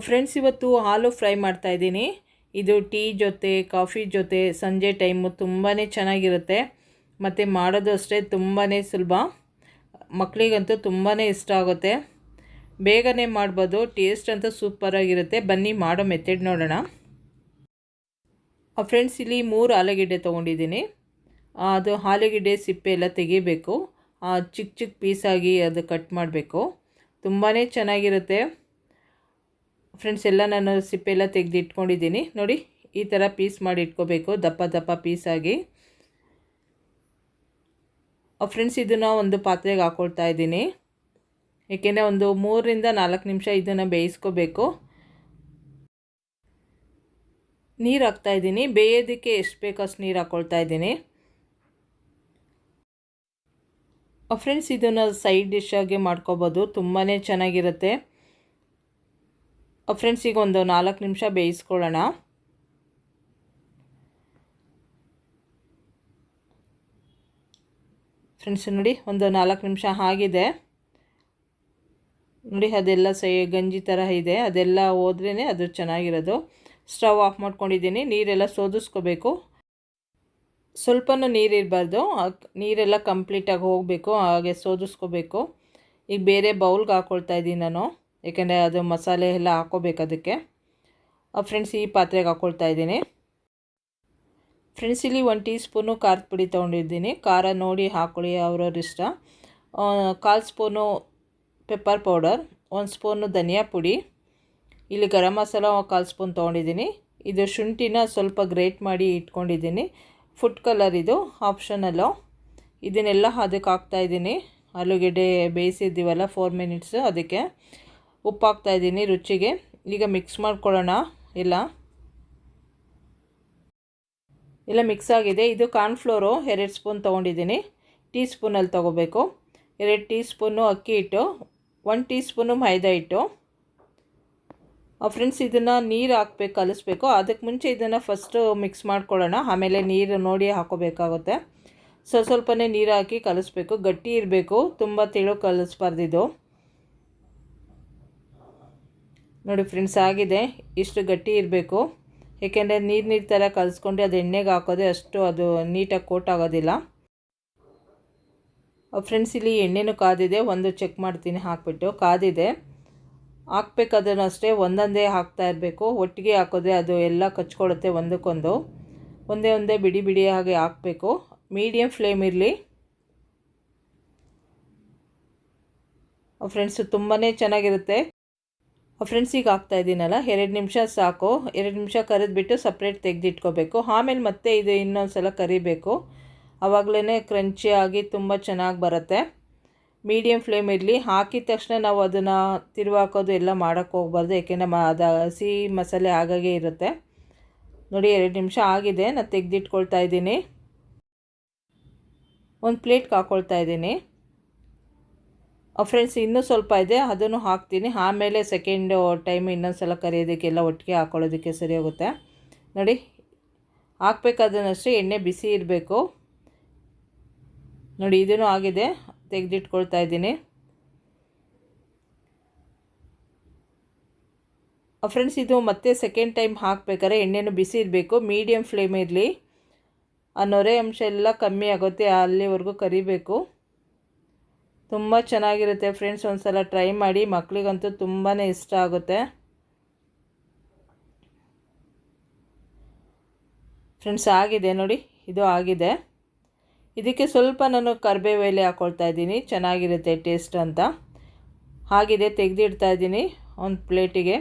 Friends ಇವತ್ತು ಹಾಲು fry ಮಾಡ್ತಾಯಿದ್ದೀನಿ ಇದು ಟೀ ಜೊತೆ, ಕಾಫಿ ಜೊತೆ, ಸಂಜೆ ಟೈಮು ತುಂಬಾ ಚೆನ್ನಾಗಿರುತ್ತೆ. ಮತ್ತು ಮಾಡೋದು ಅಷ್ಟೇ ತುಂಬಾ ಸುಲಭ. ಮಕ್ಕಳಿಗಂತೂ ತುಂಬಾ ಇಷ್ಟ ಆಗುತ್ತೆ. ಬೇಗನೆ ಮಾಡ್ಬೋದು ಟೇಸ್ಟ್ ಅಂತೂ ಸೂಪರಾಗಿರುತ್ತೆ ಬನ್ನಿ ಮಾಡೋ ಮೆಥಡ್ ನೋಡೋಣ. ಫ್ರೆಂಡ್ಸ್ ಇಲ್ಲಿ ಮೂರು ಆಲೂಗೆಡ್ಡೆ ತೊಗೊಂಡಿದ್ದೀನಿ. ಅದು ಆಲೂಗಡ್ಡೆ ಸಿಪ್ಪೆ ಎಲ್ಲ ತೆಗಿಬೇಕು. ಚಿಕ್ಕ ಚಿಕ್ಕ ಪೀಸಾಗಿ ಅದು ಕಟ್ ಮಾಡಬೇಕು. ತುಂಬಾ ಚೆನ್ನಾಗಿರುತ್ತೆ. ಫ್ರೆಂಡ್ಸ್ ಎಲ್ಲ ನಾನು ಸಿಪ್ಪೆ ಎಲ್ಲ ತೆಗೆದು ಇಟ್ಕೊಂಡಿದ್ದೀನಿ. ನೋಡಿ, ಈ ಥರ ಪೀಸ್ ಮಾಡಿ ಇಟ್ಕೋಬೇಕು. ದಪ್ಪ ದಪ್ಪ ಪೀಸಾಗಿ ಫ್ರೆಂಡ್ಸ್ ಇದನ್ನು ಒಂದು ಪಾತ್ರೆಗೆ ಹಾಕ್ಕೊಳ್ತಾ ಇದ್ದೀನಿ. ಏಕೆಂದರೆ ಒಂದು ಮೂರರಿಂದ ನಾಲ್ಕು ನಿಮಿಷ ಇದನ್ನು ಬೇಯಿಸ್ಕೋಬೇಕು. ನೀರು ಹಾಕ್ತಾ ಇದ್ದೀನಿ. ಬೇಯೋದಕ್ಕೆ ಎಷ್ಟು ಬೇಕೋ ಅಷ್ಟು ನೀರು ಹಾಕ್ಕೊಳ್ತಾ ಇದ್ದೀನಿ. ಫ್ರೆಂಡ್ಸ್ ಇದನ್ನು ಸೈಡ್ ಡಿಶ್ ಆಗಿ ಮಾಡ್ಕೋಬೋದು. ತುಂಬಾ ಚೆನ್ನಾಗಿರುತ್ತೆ. ಫ್ರೆಂಡ್ಸ್ ಈಗ ಒಂದು ನಾಲ್ಕು ನಿಮಿಷ ಬೇಯಿಸ್ಕೊಳ್ಳೋಣ. ಫ್ರೆಂಡ್ಸ್ ನೋಡಿ, ಒಂದು ನಾಲ್ಕು ನಿಮಿಷ ಆಗಿದೆ. ನೋಡಿ, ಅದೆಲ್ಲ ಸೈ ಗಂಜಿ ಥರ ಇದೆ. ಅದೆಲ್ಲ ಹೋದ್ರೇ ಅದು ಚೆನ್ನಾಗಿರೋದು. ಸ್ಟವ್ ಆಫ್ ಮಾಡ್ಕೊಂಡಿದ್ದೀನಿ. ನೀರೆಲ್ಲ ಸೋದಿಸ್ಕೋಬೇಕು. ಸ್ವಲ್ಪನೂ ನೀರಿರಬಾರ್ದು. ನೀರೆಲ್ಲ ಕಂಪ್ಲೀಟಾಗಿ ಹೋಗಬೇಕು. ಹಾಗೆ ಸೋದಿಸ್ಕೋಬೇಕು. ಈಗ ಬೇರೆ ಬೌಲ್ಗೆ ಹಾಕ್ಕೊಳ್ತಾ ಇದ್ದೀನಿ ನಾನು. ಏಕೆಂದರೆ ಅದು ಮಸಾಲೆ ಎಲ್ಲ ಹಾಕೋಬೇಕು ಅದಕ್ಕೆ. ಫ್ರೆಂಡ್ಸ್, ಈ ಪಾತ್ರೆಗೆ ಹಾಕ್ಕೊಳ್ತಾ ಇದ್ದೀನಿ. ಫ್ರೆಂಡ್ಸ್, ಇಲ್ಲಿ ಒಂದು ಟೀ ಸ್ಪೂನು ಖಾರದ ಪುಡಿ ತೊಗೊಂಡಿದ್ದೀನಿ. ಖಾರ ನೋಡಿ ಹಾಕ್ಕೊಳ್ಳಿ ಅವ್ರವ್ರ ಇಷ್ಟ. ಕಾಲು ಸ್ಪೂನು ಪೆಪ್ಪರ್ ಪೌಡರ್, ಒಂದು ಸ್ಪೂನು ಧನಿಯಾ ಪುಡಿ. ಇಲ್ಲಿ ಗರಂ ಮಸಾಲ ಕಾಲು ಸ್ಪೂನ್ ತೊಗೊಂಡಿದ್ದೀನಿ. ಇದು ಶುಂಠಿನ ಸ್ವಲ್ಪ ಗ್ರೇಟ್ ಮಾಡಿ ಇಟ್ಕೊಂಡಿದ್ದೀನಿ. ಫುಡ್ ಕಲರ್ ಇದು, ಆಪ್ಷನಲ್ಲು. ಇದನ್ನೆಲ್ಲ ಅದಕ್ಕೆ ಹಾಕ್ತಾಯಿದ್ದೀನಿ ಆಲೂಗೆಡ್ಡೆ ಬೇಯಿಸಿದ್ದೀವಲ್ಲ ಫೋರ್ ಮಿನಿಟ್ಸು ಅದಕ್ಕೆ. ಉಪ್ಪು ಹಾಕ್ತಾಯಿದ್ದೀನಿ ರುಚಿಗೆ. ಈಗ ಮಿಕ್ಸ್ ಮಾಡ್ಕೊಳ್ಳೋಣ. ಎಲ್ಲ ಎಲ್ಲ ಮಿಕ್ಸ್ ಆಗಿದೆ. ಇದು ಕಾರ್ನ್ಫ್ಲೋರು ಎರಡು ಸ್ಪೂನ್ ತೊಗೊಂಡಿದ್ದೀನಿ. ಟೀ ಸ್ಪೂನಲ್ಲಿ ತೊಗೋಬೇಕು. ಎರಡು ಟೀ ಸ್ಪೂನು ಅಕ್ಕಿ ಹಿಟ್ಟು. ಒನ್ ಟೀ ಸ್ಪೂನು ಮೈದಾ ಹಿಟ್ಟು. ಫ್ರೆಂಡ್ಸ್ ಇದನ್ನು ನೀರು ಹಾಕ್ಬೇಕು, ಕಲಿಸ್ಬೇಕು. ಅದಕ್ಕೆ ಮುಂಚೆ ಇದನ್ನು ಫಸ್ಟು ಮಿಕ್ಸ್ ಮಾಡ್ಕೊಳ್ಳೋಣ. ಆಮೇಲೆ ನೀರು ನೋಡಿ ಹಾಕೋಬೇಕಾಗುತ್ತೆ. ಸ್ವಲ್ಪ ಸ್ವಲ್ಪನೇ ನೀರು ಹಾಕಿ ಕಲಿಸ್ಬೇಕು. ಗಟ್ಟಿ ಇರಬೇಕು. ತುಂಬ ತೆಳು ಕಲಿಸ್ಬಾರ್ದಿದು. ನೋಡಿ ಫ್ರೆಂಡ್ಸ್, ಆಗಿದೆ. ಇಷ್ಟು ಗಟ್ಟಿ ಇರಬೇಕು. ಏಕೆಂದರೆ ನೀರು ನೀರು ಥರ ಕಲಿಸ್ಕೊಂಡು ಅದು ಎಣ್ಣೆಗೆ ಹಾಕೋದೆ ಅಷ್ಟು ಅದು ನೀಟಾಗಿ ಕೋಟ್ ಆಗೋದಿಲ್ಲ. ಫ್ರೆಂಡ್ಸ್, ಇಲ್ಲಿ ಎಣ್ಣೆನೂ ಕಾದಿದೆ. ಒಂದು ಚೆಕ್ ಮಾಡ್ತೀನಿ, ಹಾಕ್ಬಿಟ್ಟು ಕಾದಿದೆ. ಹಾಕ್ಬೇಕಾದ್ರೂ ಅಷ್ಟೇ ಒಂದೊಂದೇ ಹಾಕ್ತಾ ಇರಬೇಕು. ಒಟ್ಟಿಗೆ ಹಾಕೋದ್ರೆ ಅದು ಎಲ್ಲ ಕಚ್ಕೊಳ್ಳುತ್ತೆ ಒಂದಕ್ಕೊಂದು. ಒಂದೇ ಒಂದೇ ಬಿಡಿ ಬಿಡಿ ಹಾಗೆ ಹಾಕಬೇಕು. ಮೀಡಿಯಮ್ ಫ್ಲೇಮ್ ಇರಲಿ. ಫ್ರೆಂಡ್ಸು ತುಂಬಾ ಚೆನ್ನಾಗಿರುತ್ತೆ. ಫ್ರೆಂಡ್ಸ್ ಈಗ ಹಾಕ್ತಾ ಇದ್ದೀನಲ್ಲ ಎರಡು ನಿಮಿಷ ಸಾಕು. ಎರಡು ನಿಮಿಷ ಕರೆದ್ಬಿಟ್ಟು ಸಪ್ರೇಟ್ ತೆಗೆದಿಟ್ಕೋಬೇಕು. ಆಮೇಲೆ ಮತ್ತೆ ಇದು ಇನ್ನೊಂದು ಸಲ ಕರಿಬೇಕು ಆವಾಗಲೇ ಕ್ರಂಚಿಯಾಗಿ ತುಂಬ ಚೆನ್ನಾಗಿ ಬರುತ್ತೆ. ಮೀಡಿಯಮ್ ಫ್ಲೇಮ್ ಇರಲಿ. ಹಾಕಿದ ತಕ್ಷಣ ನಾವು ಅದನ್ನು ತಿರುವಾಕೋದು ಎಲ್ಲ ಮಾಡೋಕ್ಕೆ ಹೋಗ್ಬಾರ್ದು. ಏಕೆಂದರೆ ಮ ಅದು ಹಸಿ ಮಸಾಲೆ ಆಗಾಗೆ ಇರುತ್ತೆ. ನೋಡಿ, ಎರಡು ನಿಮಿಷ ಆಗಿದೆ. ನಾನು ತೆಗೆದಿಟ್ಕೊಳ್ತಾ ಇದ್ದೀನಿ. ಒಂದು ಪ್ಲೇಟ್ಗೆ ಹಾಕ್ಕೊಳ್ತಾ ಇದ್ದೀನಿ. ಫ್ರೆಂಡ್ಸ್ ಇನ್ನೂ ಸ್ವಲ್ಪ ಇದೆ, ಅದನ್ನು ಹಾಕ್ತೀನಿ. ಆಮೇಲೆ ಸೆಕೆಂಡ್ ಟೈಮ್ ಇನ್ನೊಂದು ಸಲ ಕರಿಯೋದಕ್ಕೆಲ್ಲ ಒಟ್ಟಿಗೆ ಹಾಕ್ಕೊಳ್ಳೋದಕ್ಕೆ ಸರಿ ಹೋಗುತ್ತೆ. ನೋಡಿ ಹಾಕ್ಬೇಕಾದನಷ್ಟೇ ಎಣ್ಣೆ ಬಿಸಿ ಇರಬೇಕು. ನೋಡಿ ಇದೂ ಆಗಿದೆ, ತೆಗೆದಿಟ್ಕೊಳ್ತಾ ಇದ್ದೀನಿ. ಫ್ರೆಂಡ್ಸ್ ಇದು ಮತ್ತೆ ಸೆಕೆಂಡ್ ಟೈಮ್ ಹಾಕ್ಬೇಕಾದ್ರೆ ಎಣ್ಣೆನೂ ಬಿಸಿ ಇರಬೇಕು. ಮೀಡಿಯಮ್ ಫ್ಲೇಮ್ ಇರಲಿ. ಆ ನೊರೆ ಅಂಶ ಎಲ್ಲ ಕಮ್ಮಿ ಆಗುತ್ತೆ, ಅಲ್ಲಿವರೆಗೂ ಕರಿಬೇಕು. ತುಂಬ ಚೆನ್ನಾಗಿರುತ್ತೆ ಫ್ರೆಂಡ್ಸ್ ಒಂದು ಸಲ ಟ್ರೈ ಮಾಡಿ ಮಕ್ಕಳಿಗಂತೂ ತುಂಬಾ ಇಷ್ಟ ಆಗುತ್ತೆ. ಫ್ರೆಂಡ್ಸ್ ಆಗಿದೆ ನೋಡಿ, ಇದು ಆಗಿದೆ. ಇದಕ್ಕೆ ಸ್ವಲ್ಪ ನಾನು ಕರಿಬೇವು ಹಾಕ್ಕೊಳ್ತಾ ಇದ್ದೀನಿ, ಚೆನ್ನಾಗಿರುತ್ತೆ ಟೇಸ್ಟ್ ಅಂತ. ಆಗಿದೆ ತೆಗೆದಿಡ್ತಾ ಇದ್ದೀನಿ ಒಂದು ಪ್ಲೇಟಿಗೆ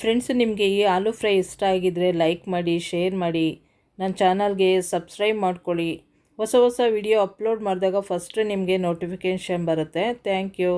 ಫ್ರೆಂಡ್ಸ್ ನಿಮಗೆ ಈ ಆಲೂ ಫ್ರೈ ಇಷ್ಟ ಆಗಿದ್ದರೆ ಲೈಕ್ ಮಾಡಿ ಶೇರ್ ಮಾಡಿ. ನನ್ನ ಚಾನಲ್ಗೆ ಸಬ್ಸ್ಕ್ರೈಬ್ ಮಾಡ್ಕೊಳ್ಳಿ. ಹೊಸ ಹೊಸ ವಿಡಿಯೋ ಅಪ್ಲೋಡ್ ಮಾಡಿದಾಗ ಫಸ್ಟ್ ನಿಮಗೆ ನೋಟಿಫಿಕೇಷನ್ ಬರುತ್ತೆ. Thank you